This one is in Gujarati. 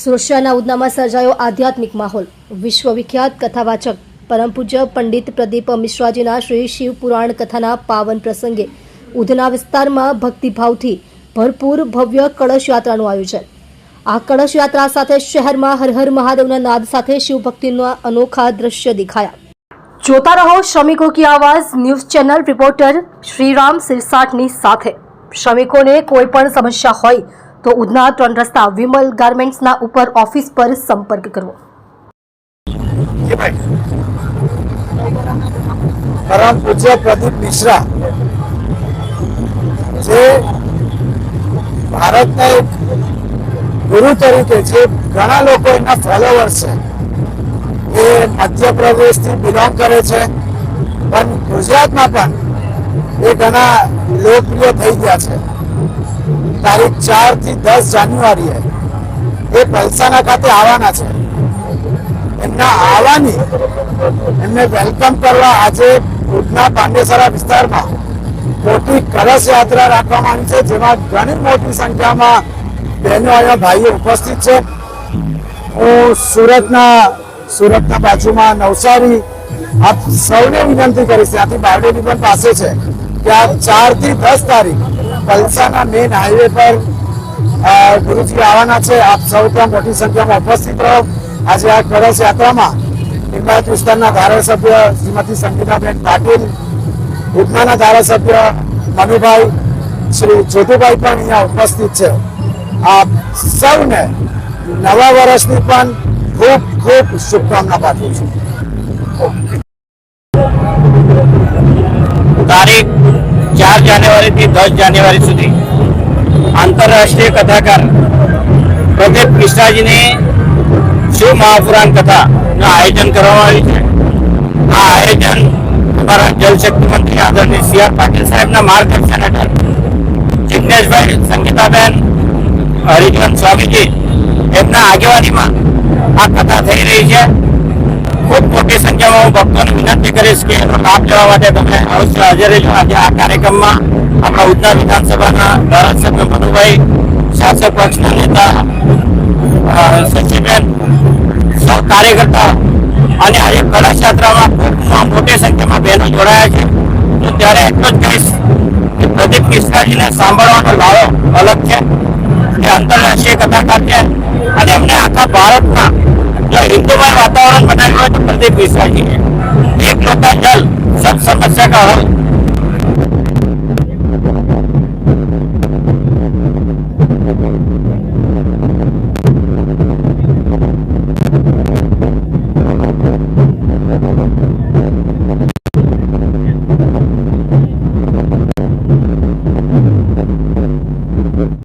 સુરક્ષાના ઉદનામાં સર્જાયો આધ્યાત્મિક માહોલ. વિશ્વવિખ્યાત કથાવાચક પરમ પૂજ્ય પંડિત પ્રદીપ મિશ્રાજીના શ્રી શિવ પુરાણ કથાના પાવન પ્રસંગે ઉધના વિસ્તારમાં ભક્તિભાવથી ભરપૂર ભવ્ય કળશ યાત્રાનું આયોજન. આ કળશ યાત્રા સાથે શહેરમાં હર હર મહાદેવના નાદ સાથે શિવભક્તિના અનોખા દ્રશ્ય દેખાયા. જોતા રહો શ્રમિકો કી આવાજ ન્યૂઝ ચેનલ રિપોર્ટર શ્રીરામ સિરસાટની સાથે. શ્રમિકોને કોઈ પણ સમસ્યા હોય તો ઉધના ત્રણ રસ્તા વિમલ ગાર્મેન્ટ્સના ઉપર ઓફિસ પર સંપર્ક કરવો. પરમ પૂજ્ય પ્રદીપ મિશ્રા. જે ભારતના એક ગુરુ તરીકે જે ઘણા લોકો એના ફોલોવર્સ છે. એ મધ્યપ્રદેશથી બિલોંગ કરે છે. પણ ગુજરાતમાં પણ એ ઘણા લોકપ્રિય થઈ ગયા છે. તારીખ ચારથી દસ જાન્યુઆરીએ એ. પલસાના ખાતે આવવાના છે. એમના આવવાની એમને વેલકમ કરવા આજે ભુજના પાંડેસરા વિસ્તારમાં મોટી કળશ યાત્રા રાખવામાં આવી છે, જેમાં ઘણી મોટી સંખ્યામાં બહેનો અને ભાઈઓ ઉપસ્થિત છે. હું સુરતના સુરતના બાજુમાં નવસારી આપ સૌને વિનંતી કરીશ, ત્યાંથી બારડેલી પણ પાસે છે, કે આ ચારથી દસ તારીખ પલસાના મેઇન હાઈવે પર ગુરુજી આવવાના છે. આપ સૌ ત્યાં મોટી સંખ્યામાં ઉપસ્થિત રહો. આજે આ કળશ યાત્રામાં લિંબાયત વિસ્તારના ધારાસભ્ય શ્રીમતી સંગીતાબેન પાટીલ ઉધનાના ધારાસભ્ય મનુભાઈ, શ્રી જ્યોતિભાઈ પણ અહીંયા ઉપસ્થિત છે. આપ સૌને નવા વર્ષની પણ ખૂબ ખૂબ શુભકામના પાઠવું છું. તારીખ ચાર જાન્યુઆરી થી દસ જાન્યુઆરી સુધી આંતરરાષ્ટ્રીય કથાકાર પ્રદીપ મિશ્રાજીની શિવ મહાપુરાણ કથાનું આયોજન કરવામાં આવ્યું છે? આ આયોજન અમારા જલશક્તિ મંત્રી આદરણીય સી આર પાટીલ સાહેબના માર્ગદર્શન હેઠળ જિજ્ઞેશભાઈ સંગીતાબેન હરિજન સ્વામીજી એમના આગેવાનીમાં આ કથા થઈ રહી છે. ખૂબ મોટી સંખ્યામાં ભક્તોને વિનંતી કરીશ કે લાભ લેવા માટે તમે અવશ્ય હાજર રહેજો. આજે આ કાર્યક્રમમાં આપણા ઉધના વિધાનસભાના ધારાસભ્ય મનુભાઈ શાસક પક્ષના નેતા અ, સૌ કાર્યકર્તા અને આજે કળશ યાત્રામાં મોટી સંખ્યામાં બહેનો જોડાયા છે. તો ત્યારે એટલું જ કહીશ કે પ્રદીપ મિશ્રાજીને સાંભળવાનો લાવો અલગ છે. એ આંતરરાષ્ટ્રીય કથાકાર છે અને એમને આખા ભારતમાં હિન્દુમય વાતાવરણ બનાવ્યું હોય તો પ્રદીપ મિશ્રાજી છે એક લોટા જલ સબ સમસ્યા કા